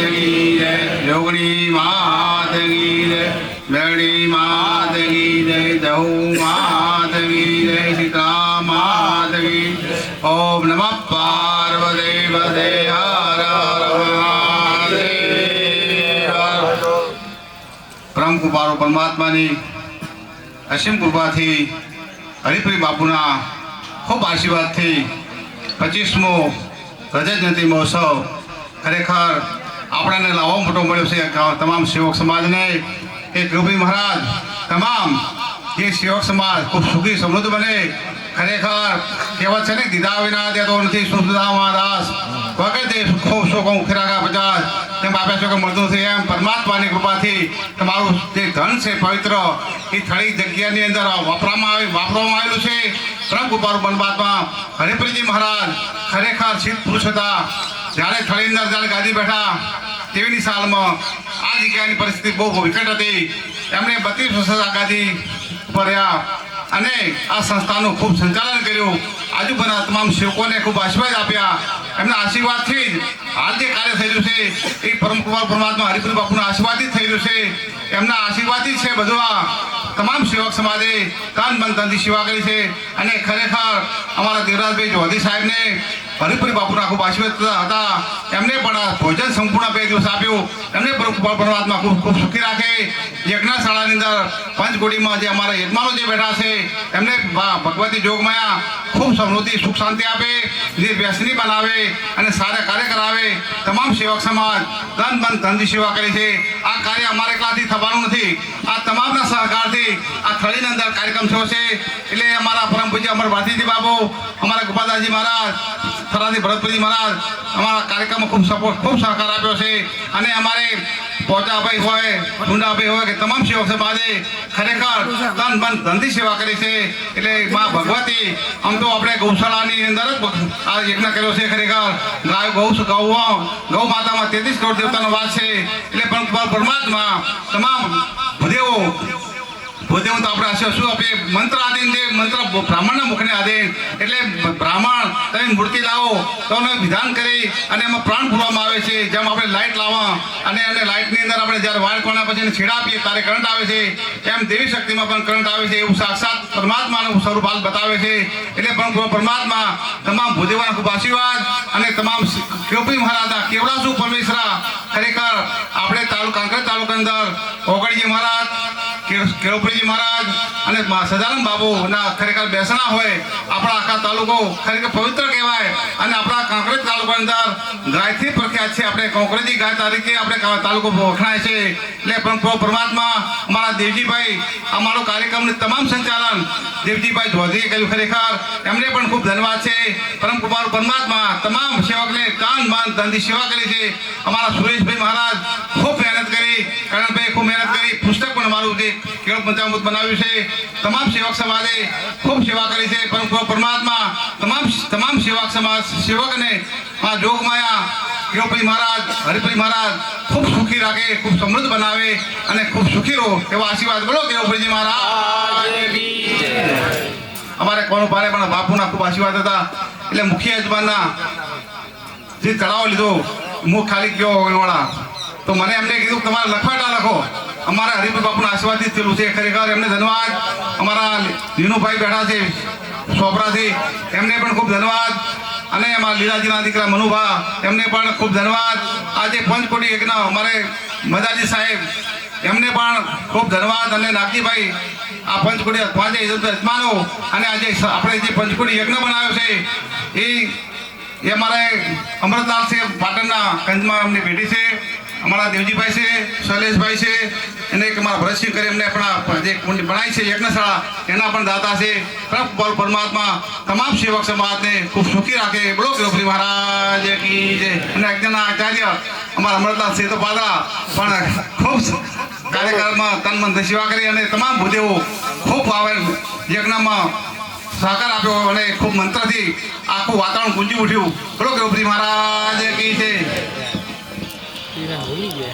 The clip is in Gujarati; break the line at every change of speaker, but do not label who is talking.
જય જોગણી માત કી જય માત કી જય દહુ માત કી જય સીતા માત કી ઓમ નમઃ પાર્વતી પદે હર પરમ કુપારો પરમાત્માની અસીમ કૃપાથી હરિપ્રી બાપુના ખૂબ આશીર્વાદથી પચીસમો રજત જયંતિ મહોત્સવ ખરેખર આપણાને લાવો મોટો મળ્યો છે તમામ સેવક સમાજને. એ કૃપી મહારાજ, તમામ જે સેવક સમાજ ખૂબ સુખી સમૃદ્ધ બને. ખરેખર કહેવત છે ને દીધા વિના દેતો નથી સુધામાં દાસ? વગર ખૂબ સુખ ઉખેરાગા પચાસ તેમ છો કે મળતું નથી. એમ પરમાત્માની કૃપાથી તમારું જે ધન છે પવિત્ર, એ થળી જગ્યાની અંદર વાપરવામાં આવી, વાપરવામાં આવેલું છે. પરમ કુપાર પરમાત્મા હરિપ્રિયજી મહારાજ, ખરેખર સિદ્ધ પુરુષ હતા. જ્યારે થળી અંદર જ્યારે ગાદી બેઠા તેવીની સાલમાં આ જગ્યાની પરિસ્થિતિ બહુ વિકટ હતી. એમણે બત્રીસ વર્ષ આગાથી રહ્યા અને આ સંસ્થાનું ખૂબ સંચાલન કર્યું. આજુબાજુના તમામ સેવકોને ખૂબ આશીર્વાદ આપ્યા. એમના આશીર્વાદથી જ હાલ જે કાર્ય થઈ છે, એ પરમ કૃપા પરમાત્મા હરિપુર બાપુના આશીર્વાદથી થઈ છે. એમના આશીર્વાદથી છે બધું આ તમામ સેવક સમાજે તન મન તનથી સેવા કરી છે. અને ખરેખર અમારા દેવરાજભાઈ જોધી સાહેબને હરિપુરી બાપુના ખૂબ આશીર્વાદ હતા. એમને પણ ભોજન સંપૂર્ણ બે દિવસ આપ્યું. એમને પરમાત્મા ખૂબ ખૂબ સુખી રાખે. યજ્ઞશાળાની અંદર પંચકોડીમાં જે અમારા યજમાનો જે બેઠા છે, એમને ભગવતી જોગમાયા ખૂબ સમૃદ્ધિ, સુખ શાંતિ આપે, જે વ્યસની બનાવે અને સારા કાર્ય કરાવે. તમામ સેવક સમાજ ધન ધન ધનથી સેવા કરે છે. આ કાર્ય અમારે એકલાથી થવાનું નથી? આ તમામના સહકારથી આ થળીની અંદર કાર્યક્રમ થયો છે. એટલે અમારા પરમ પૂજ્ય અમર ભારતીજી બાબુ અમારા ગોપાલદાસજી મહારાજ થરાદી ભરતપુરજી મહારાજ, અમારા કાર્યક્રમમાં ખૂબ સપોર્ટ ખૂબ સહકાર આપ્યો છે. અને અમારે પોચાભાઈ હોય ડુંડાભાઈ હોય કે તમામ સેવક સમાજે ખરેખર તન મન ધનથી સેવા કરી છે. એટલે માં ભગવતી, આમ તો આપણે ગૌશાળાની અંદર જ આ યજ્ઞ કર્યો છે ખરેખર. ગાય ગૌ ગૌ ગૌ માતામાં તેત્રીસ કરોડ દેવતાનો વાસ છે. એટલે પણ પરમાત્મા તમામ ભદેવો ભોજન તો આપણે હશે શું આપીએ મંત્ર આધીન જે મંત્ર બ્રાહ્મણના મુખને આધીન, એટલે બ્રાહ્મણ તમે મૂર્તિ લાવો, તો એનું વિધાન કરી અને એમાં પ્રાણ પૂરવામાં આવે છે, જેમ આપણે લાઇટ લાવવા અને એને લાઇટની અંદર આપણે જ્યારે વાળ કોણા પછી એને છેડા આપીએ ત્યારે કરંટ આવે છે, એમ દેવી શક્તિમાં પણ કરંટ આવે છે, એવું સાક્ષાત પરમાત્માનું સ્વરૂપ હાલ બતાવે છે, એટલે પણ પરમાત્મા તમામ ભૂદેવાના ખૂબ આશીર્વાદ અને તમામ કેવપી મહારાજા કેવડા શું પરમેશ્વરા, ખરેખર આપણે તાલુકા કાંકરેજ તાલુકા અંદર ઓગળજી મહારાજ કેળવપુરીજી મહારાજ અને સદાનંદ બાબુના ખરેખર બેસણા હોય, આપણા આખા તાલુકો ખરેખર પવિત્ર કહેવાય અને આપણા કાંકરેજ તાલુકાની અંદર ગાયથી પ્રખ્યાત છે. આપણે કોંકરેજી ગાય તરીકે આપણે તાલુકો વખણાય છે. એટલે પણ પરમાત્મા અમારા દેવજીભાઈ અમારો કાર્યક્રમનું તમામ સંચાલન દેવજીભાઈ ધોધીએ કર્યું ખરેખર. એમને પણ ખૂબ ધન્યવાદ છે. પરમ કુમાર પરમાત્મા તમામ સેવકને કાન, માન, ધનથી સેવા કરી છે. અમારા સુરેશભાઈ મહારાજ ખૂબ મહેનત કરી કરણભાઈ ખૂબ મહેનત કરી અમારું જે કેળવ પંચામૃત બનાવ્યું છે. તમામ સેવક સમાજે ખૂબ સેવા કરી છે પરમ પરમાત્મા તમામ તમામ સેવક સમાજ સેવકને આ જોગમાયા કેળવભાઈ મહારાજ હરિભાઈ મહારાજ ખૂબ સુખી રાખે, ખૂબ સમૃદ્ધ બનાવે અને ખૂબ સુખી રહો એવો આશીર્વાદ બોલો કેળવભાઈજી મહારાજ. અમારે કોણ પારે પણ બાપુના ખૂબ આશીર્વાદ હતા. એટલે મુખ્ય યજમાનના જે તળાવ લીધો, મુખ ખાલી ગયો વાળા તો મને એમને કીધું તમારે લખવાટા લખો. અમારા હરિભાઈ બાપુના આશીર્વાદિત થયેલું છે. ખરેખર એમને ધન્યવાદ. અમારા લીનુભાઈ બેઠા છે, સોપરાથી. એમને પણ ખૂબ ધન્યવાદ. અને અમારા લીલાજીના દીકરા મનુભા, એમને પણ ખૂબ ધન્યવાદ. આજે પંચકોટી યજ્ઞ અમારે મદાજી સાહેબ, એમને પણ ખૂબ ધન્યવાદ. અને નાગજીભાઈ, આ પંચકોટી પાંચે યજમાનો અને આજે આપણે જે પંચકોટી યજ્ઞ બનાવ્યો છે, એ એ અમારે અમૃતલાલ છે પાટણના કંજમાં અમને ભેટી છે. અમારા દેવજીભાઈ છે, શૈલેષભાઈ છે અને એક અમારા ભરતસિંહ કરી એમને આપણા જે કુંડ બનાવી છે યજ્ઞશાળા, એના પણ દાતા છે. પરમાત્મા, તમામ સેવક સમાજને ખૂબ સુખી રાખે. બોલો ગૃહપતિ મહારાજ કી જય. અને આજ્ઞાના આચાર્ય અમારા અમૃતલાલ છે તો પાદરા પણ ખૂબ કાર્યક્રમમાં તન મન સેવા કરી અને તમામ ભૂદેવો ખૂબ આવે યજ્ઞમાં સહકાર આપ્યો અને ખૂબ મંત્રથી આખું વાતાવરણ ગુંજી ઉઠ્યું. બોલો ગૃહપતિ મહારાજ કી છે